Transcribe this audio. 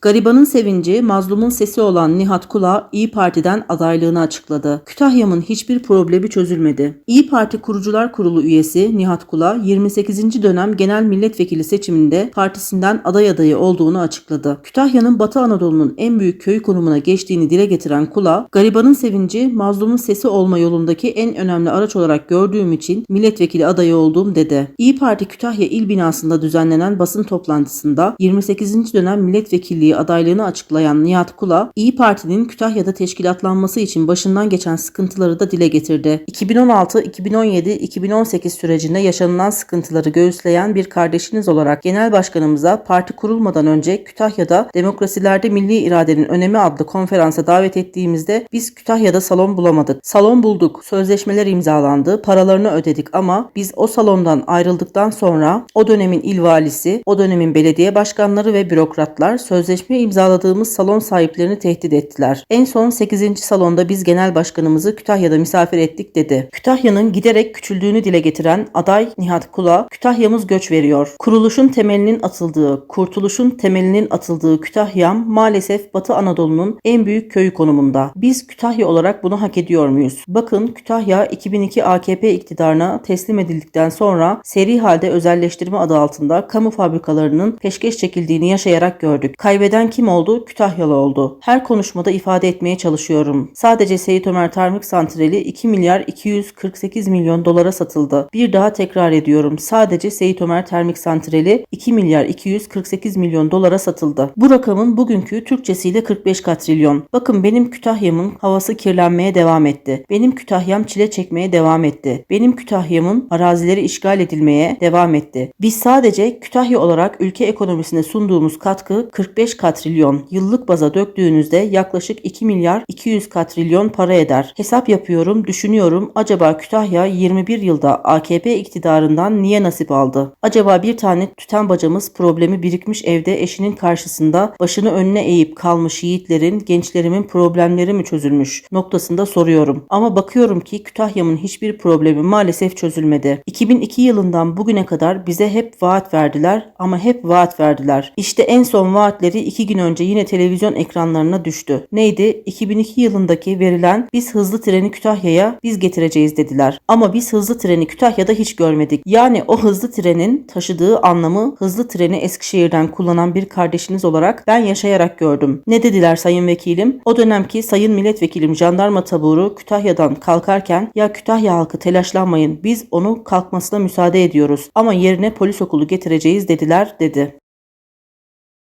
Garibanın sevinci, mazlumun sesi olan Nihat Kula İyi Parti'den adaylığını açıkladı. Kütahya'nın hiçbir problemi çözülmedi. İyi Parti Kurucular Kurulu üyesi Nihat Kula 28. dönem genel milletvekili seçiminde partisinden aday adayı olduğunu açıkladı. Kütahya'nın Batı Anadolu'nun en büyük köy konumuna geçtiğini dile getiren Kula, garibanın sevinci, mazlumun sesi olma yolundaki en önemli araç olarak gördüğüm için milletvekili adayı oldum dedi. İyi Parti Kütahya İl Binası'nda düzenlenen basın toplantısında 28. dönem milletvekilliği adaylığını açıklayan Nihat Kula, İyi Parti'nin Kütahya'da teşkilatlanması için başından geçen sıkıntıları da dile getirdi. 2016, 2017, 2018 sürecinde yaşanılan sıkıntıları göğüsleyen bir kardeşiniz olarak Genel Başkanımıza parti kurulmadan önce Kütahya'da Demokrasilerde Milli İradenin Önemi adlı konferansa davet ettiğimizde biz Kütahya'da salon bulamadık. Salon bulduk, sözleşmeler imzalandı, paralarını ödedik ama biz o salondan ayrıldıktan sonra o dönemin il valisi, o dönemin belediye başkanları ve bürokratlar sözleşme imzaladığımız salon sahiplerini tehdit ettiler. En son 8. salonda biz genel başkanımızı Kütahya'da misafir ettik dedi. Kütahya'nın giderek küçüldüğünü dile getiren aday Nihat Kula, Kütahya'mız göç veriyor. Kuruluşun temelinin atıldığı, kurtuluşun temelinin atıldığı Kütahya'm maalesef Batı Anadolu'nun en büyük köyü konumunda. Biz Kütahya olarak bunu hak ediyor muyuz? Bakın Kütahya 2002 AKP iktidarına teslim edildikten sonra seri halde özelleştirme adı altında kamu fabrikalarının peşkeş çekildiğini yaşayarak gördük. Kaybeden kim oldu? Kütahyalı oldu. Her konuşmada ifade etmeye çalışıyorum. Sadece Seyit Ömer Tarmık Santrali 2 milyar 248 milyon dolara satıldı. Bir daha tekrar ediyorum. Sadece Seyit Ömer Termik Santrali 2 milyar 248 milyon dolara satıldı. Bu rakamın bugünkü Türkçesiyle 45 katrilyon. Bakın benim Kütahya'mın havası kirlenmeye devam etti. Benim Kütahya'm çile çekmeye devam etti. Benim Kütahya'mın arazileri işgal edilmeye devam etti. Biz sadece Kütahya olarak ülke ekonomisine sunduğumuz katkı 45 katrilyon. Yıllık baza döktüğünüzde yaklaşık 2 milyar 200 katrilyon para eder. Hesap yapıyorum, düşünüyorum. Acaba Kütahya 21 yılda AKP iktidarından niye nasip aldı? Acaba bir tane tüten bacamız problemi birikmiş evde eşinin karşısında başını önüne eğip kalmış yiğitlerin, gençlerimin problemleri mi çözülmüş noktasında soruyorum. Ama bakıyorum ki Kütahya'mın hiçbir problemi maalesef çözülmedi. 2002 yılından bugüne kadar bize hep vaat verdiler ama hep vaat verdiler. İşte en son vaatleri iki gün önce yine televizyon ekranlarına düştü. Neydi? 2002 yılındaki verilen biz hızlı treni Kütahya'ya biz getireceğiz dediler. Ama biz hızlı treni Kütahya'da hiç görmedik. Yani o hızlı trenin taşıdığı anlamı hızlı treni Eskişehir'den kullanan bir kardeşiniz olarak ben yaşayarak gördüm. Ne dediler sayın vekilim? O dönemki sayın milletvekilim jandarma taburu Kütahya'dan kalkarken ya Kütahya halkı telaşlanmayın biz onu kalkmasına müsaade ediyoruz ama yerine polis okulu getireceğiz dediler dedi.